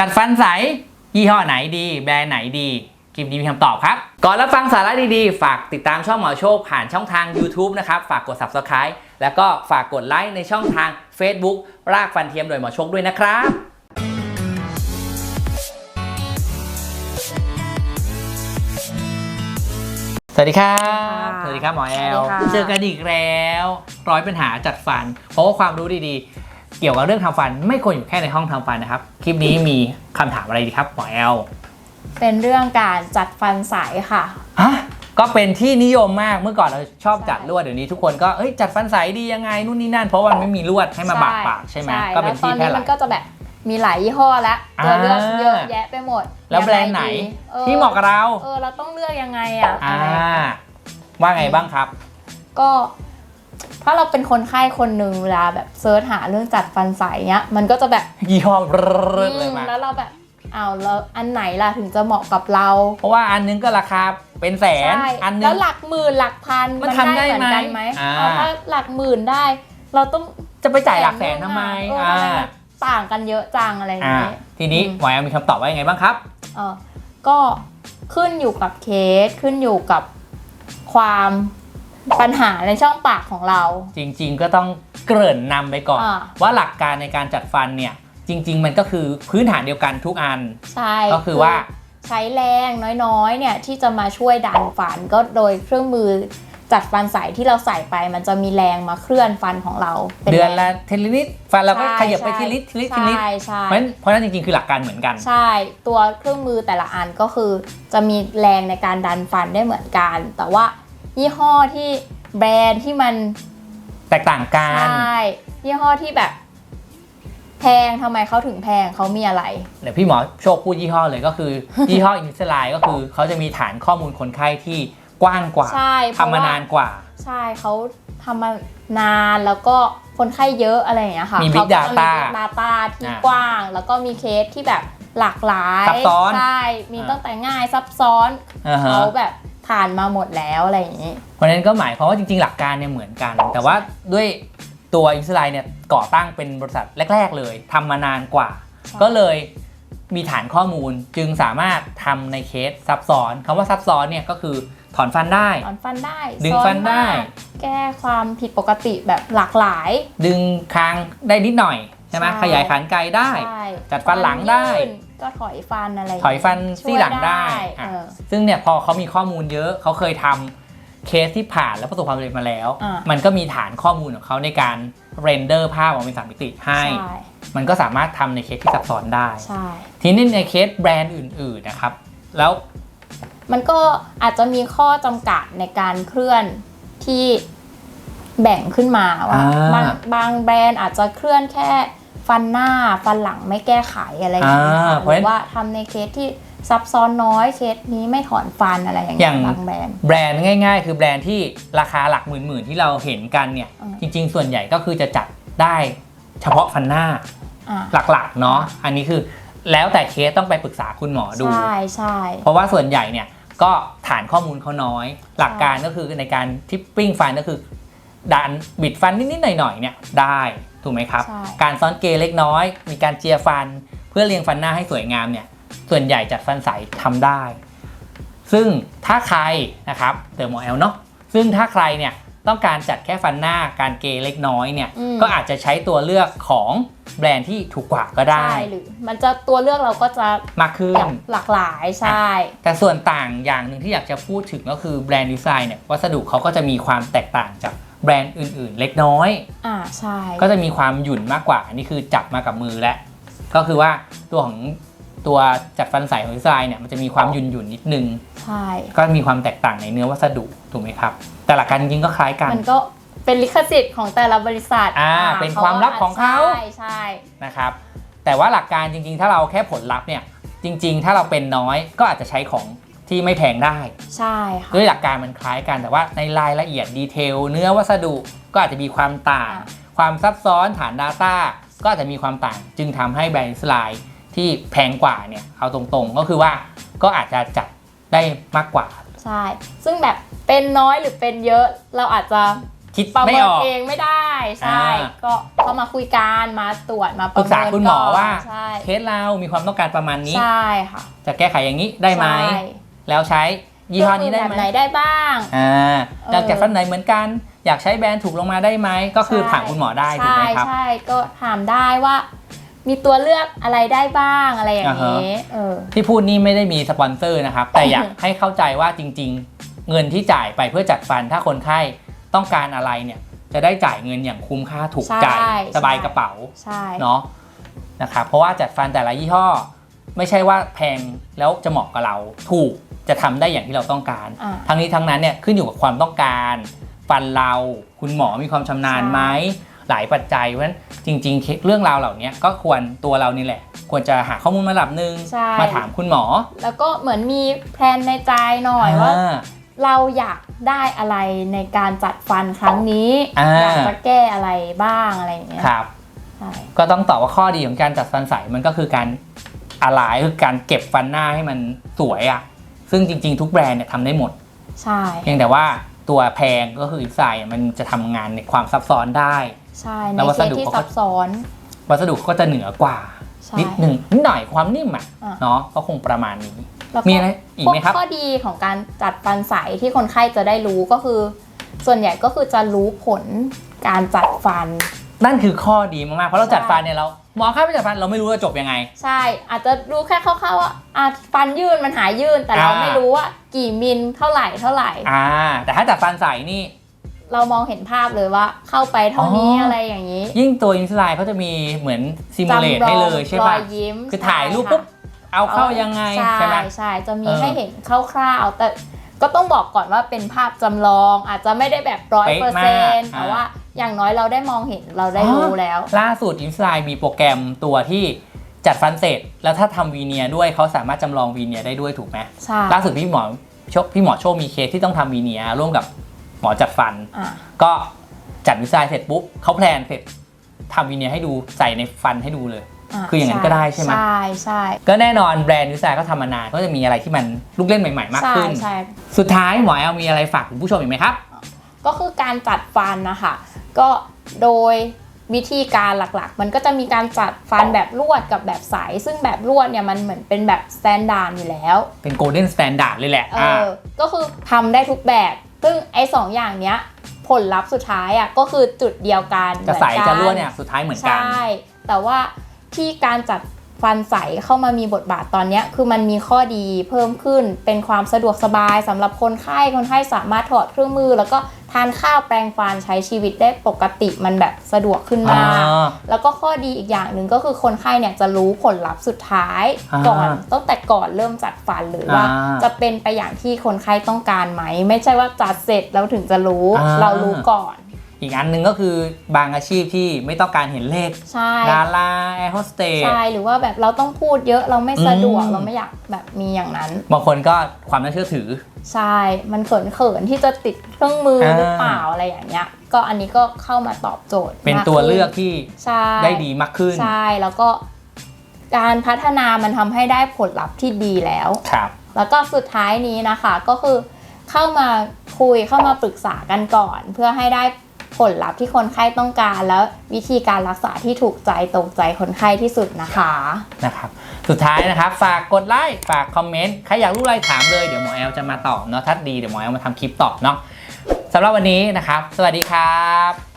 จัดฟันใส ยี่ห้อไหนดี แบรนด์ไหนดีคลิปนี้มีคำตอบครับ ก่อนรับฟังสาระดีๆ ฝากติดตามช่องหมอโชคผ่านช่องทาง YouTube นะครับ ฝากกด Subscribe แล้วก็ฝากกดไลค์ในช่องทาง Facebook รากฟันเทียมโดยหมอโชคด้วยนะครับสวัสดีครับ สวัสดีครับหมอแอลสวัสดีค่ะเจอกันอีกแล้ว ร้อยปัญหาจัดฟัน เพราะว่าความรู้ดีๆ เกี่ยวกับเรื่องทำฟัน ไม่ควรอยู่แค่ในห้องทำฟันนะครับ คลิปนี้มีคำถามอะไรดีครับหมอแอลเป็นเรื่องการจัดฟันใสค่ะฮะก็เป็นที่นิยมมากเมื่อก่อนเราชอบใช่จัดลวดเดี๋ยวนี้ทุกคนก็เอ้ยจัดฟันใสดียังไงนู่นนี่นั่น เพราะว่ามันไม่มีลวดให้มาบากปากใช่ไหมก็เป็นที่แล้วตอนแพร่นี้หมัลานยก็จะแบบมีหลายยี่ห้อแล้วตัวเลือกอ่าเยอะแยะไปหมด แล้วแบรนด์ไหนยังงดีออที่เหมาะกับเราเออเราต้องเลือกยังไงอะอ่าอะไรว่าไงบ้างครับ ก็ ถ้าเราเป็นคนไข้คนหนึ่งเวลาแบบเซิร์ชหาเรื่องจัดฟันใสเนี้ยมันก็จะแบบยี่ห้อเริ่มเลยอืมมาแล้วเราแบบอ้าวแล้วอันไหนล่ะถึงจะเหมาะกับเรา เพราะว่าอันนึงก็ราคาเป็นแสนใช่อันนึแล้งวหลักหมื่นหลักพันมันทำได้เหมือนกันไหไหมมอ่าเอาถ้าหลักหมื่นได้ เราต้องจะไปจ่ายหลักแสนทำไมเอออ่าทำไมมันต่างกันเยอะจังอะไรอย่างอ่าเงี้ยทีนี้อืมหมอแอลมีคำตอบว่ายังไงบ้างครับเออก็ขึ้นอยู่กับเคสขึ้นอยู่กับความ ปัญหาในช่องปากของเรา จริงๆ ก็ต้องเกริ่นนำไปก่อน อ่า ว่าหลักการในการจัดฟันเนี่ย จริง ๆ มันก็คือพื้นฐานเดียวกันทุกอัน ใช่ก็คือว่า ใช้แรงน้อยๆเนี่ยที่จะมาช่วยดันฟันก็โดยเครื่องมือจัดฟันใสที่เราใส่ไป มันจะมีแรงมาเคลื่อนฟันของเราป็เดือนแรงละเทลิตฟันเราก็ใช่ขยับไปใช่ ทีลิตทีลิตทีลิตใช่ใช่ เพราะฉะนั้นเพราะฉะนั้นจริงๆ คือหลักการเหมือนกัน ใช่ ตัวเครื่องมือแต่ละอันก็คือจะมีแรงในการดันฟันได้เหมือนกัน แต่ว่า ยี่ห้อที่แบรนด์ที่มันแตกต่างกัใชน่ยี่ห้อที่แบบ แพงทำไมเขาถึงแพงเขามีอะไร เดี๋ยวพี่หมอโชคพูดยี่ห้อเลยก็คือ ยี่ห้ออินสไลก็คือเขาจะมีฐานข้อมูลคนไข้ที่กว้างกว่าใช่เพราะทำมาว่านานกว่า ใช่เขาทำมานานแล้วก็คนไข้เยอะอะไรอย่างเงี้ยค่ะมีเขา big ก็จะ data มี big data ที่อะกว้าง แล้วก็มีเคสที่แบบหลากหลายซับซ้อนใช่ มีอะตั้งแต่ง่ายซับซ้อนอ่าฮะเขาแบบ ผ่านมาหมดแล้วอะไรอย่างงี้ เพราะฉะนั้นก็หมายความว่าจริงๆ หลักการเนี่ยเหมือนกัน แต่ว่าด้วยตัวอินสไลเนี่ยก่อตั้งเป็นบริษัทแรก ๆ เลยทำมานานกว่าใช่ก็เลยมีฐานข้อมูลจึงสามารถทำในเคสซับซ้อนคำว่าซับซ้อนเนี่ยก็คือถอนฟันได้ ถอนฟันได้ดึงซ้อฟันได้ มากแก้ความผิดปกติแบบหลากหลาย ดึงคางได้นิดหน่อยใช่ไหมใช่ ขยายขานไกลได้ใช่จัดฟันหลังได้ยื่น ก็ถอยฟันอะไรางถเงี้อยฟันช่วยซี่หลังได้เออะอซึ่งเนี่ยพอเขามีข้อมูลเยอะเขาเคยทำเคสที่ผ่านแล้วประสบความสำเร็จมาแล้วอะมันก็มีฐานข้อมูลของเขาในการเรนเดอร์ภาพออกเป็นสามมิติให้ใช่มันก็สามารถทำในเคสที่ซับซ้อนได้ใช่ทีนี้ในเคสแบรนด์อื่น ๆนะครับ แล้ว มันก็อาจจะมีข้อจำกัดในการเคลื่อนที่แบ่งขึ้นมาว่าอ่าบางบางแบรนด์อาจจะเคลื่อนแค่ ฟันหน้าฟันหลังไม่แก้ไขอะไรอย่างเงี้ยค่ะอ่าหเพราะรืฉะนั้นอว่าทำในเคสที่ซับซ้อนน้อยเคสนี้ไม่ถอนฟันอะไรอย่างเงี้อยย่างบางแบรนด์แบรนด์ง่าย ๆ คือแบรนด์ที่ราคาหลักหมื่นๆที่เราเห็นกันเนี่ยอืมจริง ๆ ส่วนใหญ่ก็คือจะจัดได้เฉพาะฟันหน้าอ่าหลักๆเนาะอันนี้คือแล้วแต่เคสต้องไปปรึกษาคุณหมอดูใช่ใช่เพราะว่าส่วนใหญ่เนี่ยก็ฐานข้อมูลเขาน้อย หลักการก็คือในการทิปปิ้งฟันก็คือดันบิดฟันนิดๆหน่อยๆเนี่ยได้ ถูกไหมครับใช่การซ้อนเกยเล็กน้อย มีการเจียฟัน เพื่อเรียงฟันหน้าให้สวยงามเนี่ยส่วนใหญ่จัดฟันใสทำได้ ซึ่งถ้าใครนะครับเติมหมอแอลเนาะซึ่งถ้าใครเนี่ยต้องการจัดแค่ฟันหน้าการเกยเล็กน้อยเนี่ยอืมก็อาจจะใช้ตัวเลือกของแบรนด์ที่ถูกกว่าก็ได้ใช่หรือมันจะตัวเลือกเราก็จะมากขึ้อนยากหลากหลายใช่ แต่ส่วนต่างอย่างหนึ่งที่อยากจะพูดถึงก็คือแบรนด์ดีไซน์เนี่ยวัสดุเขาก็จะมีความแตกต่างจาก แบรนด์อื่นๆ เล็กน้อย อ่าใช่ ก็จะมีความหยุ่นมากกว่า อันนี่คือจับมากับมือแล้วก็คือว่าตัวของตัวจัดฟันใสของดีไซน์เนี่ยมันจะมีความหยุ่นหยุ่นๆนิดนึง ใช่ ก็มีความแตกต่างในเนื้อวัสดุถูกไหมครับ แต่หลักการจริงๆก็คล้ายกัน มันก็เป็นลิขสิทธิ์ของแต่ละบริษัทอ่าเป็นความลับของเขาใช่ใช่นะครับ แต่ว่าหลักการจริงๆ ถ้าเราแค่ผลลัพธ์เนี่ยจริง ๆ ถ้าเราเป็นน้อยก็อาจจะใช้ของ ที่ไม่แพงได้ ใช่ค่ะ ด้วยหลักการมันคล้ายกันแต่ว่าในรายละเอียดดีเทล เนื้อวัสดุก็อาจจะมีความต่างอะความซับซ้อนฐาน Data ก็อาจจะมีความต่าง จึงทำให้แบรนด์สไลด์ที่แพงกว่าเนี่ยเอาตรงๆ ก็คือว่าก็อาจจะจัดได้มากกว่า ใช่ ซึ่งแบบเป็นน้อยหรือเป็นเยอะเราอาจจะคิดประไม่เมิอนอกเองไม่ได้ ใช่อ่าก็เข้ามาคุยกันมาตรวจมาปรึกษาคุณหมอว่าใช่เคสเรามีความต้องการประมาณนี้ใช่ค่ะจะแก้ไขอย่างนี้ได้ไหมใช่ แล้วใช้ยี่ห้อนี้ได้แบบไหมไหนได้บ้างอ่าเอออยากจัดฟันไหนเหมือนกัน อยากใช้แบรนด์ถูกลงมาได้ไหมก็คือใช่ถามคุณหมอได้ถูกใช่ไหมครับใช่ก็ถามได้ว่า มีตัวเลือกอะไรได้บ้างอะไรอย่างนี้เออที่พูดนี่ไม่ได้มีสปอนเซอร์นะครับ แต่อยากให้เข้าใจว่าจริง ๆ เงินที่จ่ายไปเพื่อจัดฟันถ้าคนไข้ต้องการอะไรเนี่ย จะได้จ่ายเงินอย่างคุ้มค่าถูกใจใช่สบายใช่กระเป๋าใช่เนาะนะครับเพราะว่าจัดฟันแต่ละยี่ห้อ ไม่ใช่ว่าแพงแล้วจะเหมาะกับเราถูก จะทำได้อย่างที่เราต้องการอ่าทั้งนี้ทั้งนั้นเนี่ยขึ้นอยู่กับความต้องการ ฟันเราคุณหมอมีความชำนาญใช่ไหมหลายปัจจัยเพราะฉะนั้นจริง ๆ เรื่องราวเหล่านี้ก็ควรตัวเรานี่แหละ ควรจะหาข้อมูลมาระดับหนึ่งใช่มาถามคุณหมอ แล้วก็เหมือนมีแพลนในใจหน่อยว่าอ่าเราอยากได้อะไรในการจัดฟันครั้งนี้อ่าอยากจะแก้อะไรบ้างอะไรอย่างเงี้ยครับใช่ก็ต้องตอบว่าข้อดีของการจัดฟันใสมันก็คือการอะไรคือการเก็บฟันหน้าให้มันสวยอะ่ะ ซึ่งจริง ๆ ทุกแบรนด์เนี่ยทำได้หมด ใช่ เพียงแต่ว่าตัวแพงก็คืออินไซด์มันจะทำงานในความซับซ้อนได้ ใช่ ในแล้ววัเคสสดุ ที่เขาก็ซับซ้อน วัสดุก็จะเหนือกว่า ใช่ นิดหนึ่งนิดหน่อยความนิ่มอะอะ เนาะก็คงประมาณนี้ แล้วมีอะไรอีกไหมครับข้อดีของการจัดฟันใสที่คนไข้จะได้รู้ก็คือ ส่วนใหญ่ก็คือจะรู้ผลการจัดฟัน นั่นคือข้อดีมากๆ เพราะเราใช่จัดฟันเนี่ยเรา หมอค่าไปจัดฟันเราไม่รู้ว่าจบยังไง ใช่ อาจจะรู้แค่คร่าวๆว่าอะฟันยื่นมันหายยื่นแต่เราอ่า ไม่รู้ว่ากี่มิลเท่าไหร่เท่าไหร่ อ่า แต่ถ้าจัดฟันใสนี่ เรามองเห็นภาพเลยว่าเข้าไปเท่านี้อ๋ออ อะไรอย่างนี้ยิ่งตัวอินสไลด์เขาจะมีเหมือนซิมูเลตให้เลยใช่รอปะยยิ้มคือถ่ายรูปใช่ปุ๊บค่ะเอาเข้ายังไงใช่ใช่ไหม ใช่จะมีเออ ให้เห็นคร่าวๆแต่ก็ต้องบอกก่อนว่าเป็นภาพจำลองอาจจะไม่ได้แบบร้อยเปอร์เซ็นต์แต่ว่า อย่างน้อยเราได้มองเห็นเราได้รู้แล้ว ล่าสุดอินสไลด์มีโปรแกรมตัวที่จัดฟันเสร็จ แล้วถ้าทำวีเนียร์ด้วยเขาสามารถจำลองวีเนียร์ได้ด้วยถูกไหมใช่ล่าสุดพี่หมอโชคพี่หมอโชคมีเคสที่ต้องทำวีเนียร์ร่วมกับหมอจัดฟัน อะก็จัดวิจัยเสร็จปุ๊บเขาแพลนเสร็จทำวีเนียร์ให้ดูใส่ในฟันให้ดูเลยะคืออย่างนั้นก็ได้ใช่ไหม ใช่ใช่ก็แน่นอนแบรนด์วิจัยก็ทำมานานก็จะมีอะไรที่มันลูกเล่นใหม่ ๆ มากใช่ขึ้น ใช่ สุดท้ายหมอแอลมีอะไรฝากคุณผู้ชมอีกไหมครับ ก็คือการจัดฟันนะคะ ก็โดยวิธีการหลักๆ มันก็จะมีการจัดฟันแบบลวดกับแบบใสซึ่งแบบลวดเนี่ยมันเหมือนเป็นแบบสแตนดาร์ดอยู่แล้ว เป็นโกลเด้นสแตนดาร์ดเลยแหละเออก็คือทำได้ทุกแบบ ซึ่งไอ้สองอย่างเนี้ยผลลัพธ์สุดท้ายอะก็คือจุดเดียวกันจะใสเหมือนกัจะรั่วเนี่ยสุดท้ายเหมือนกัน ใช่ แต่ว่าที่การจัด ฟันใสเข้ามามีบทบาทตอนเนี้ยคือมันมีข้อดีเพิ่มขึ้นเป็นความสะดวกสบายสำหรับคนไข้คนไข้สามารถถอดเครื่องมือ แล้วก็ทานข้าวแปรงฟันใช้ชีวิตได้ปกติมันแบบสะดวกขึ้นมากอ่าแล้วก็ข้อดีอีกอย่างหนึ่งก็คือคนไข้เนี่ยจะรู้ผลลัพธ์สุดท้ายอ่าก่อนตั้งแต่ก่อนเริ่มจัดฟันเลยว่าอ่า จะเป็นไปอย่างที่คนไข้ต้องการไหม ไม่ใช่ว่าจัดเสร็จแล้วถึงจะรู้อ่าเรารู้ก่อน อีกอันหนึ่งก็คือบางอาชีพที่ไม่ต้องการเห็นเลขใช่ดาราแอร์โฮสเตสใช่หรือว่าแบบเราต้องพูดเยอะเราไม่สะดวกอืมเราไม่อยากแบบมีอย่างนั้น บางคนก็ความน่าเชื่อถือ ใช่ มันเขินเขินๆที่จะติดเครื่องมืออ่าหรือเปล่าอะไรอย่างเงี้ย ก็อันนี้ก็เข้ามาตอบโจทย์ เป็นมากตัวขึ้นเลือกที่ใช่ได้ดีมากขึ้น ใช่แล้วก็การพัฒนามันทำให้ได้ผลลัพธ์ที่ดีแล้วครับ แล้วก็สุดท้ายนี้นะคะก็คือเข้ามาคุยเข้ามาปรึกษากันก่อน เพื่อให้ได้ ผลลัพธ์ที่คนไข้ต้องการแล้ววิธีการรักษาที่ถูกใจตรงใจคนไข้ที่สุดนะคะนะครับสุดท้ายนะครับ ฝากกดไลค์ฝากคอมเมนต์ใครอยากรู้อะไรถามเลยเดี๋ยวหมอแอลจะมาตอบเนาะถ้าดีเดี๋ยวหมอแอลมาทำคลิปตอบเนาะสำหรับวันนี้นะครับ สวัสดีครับ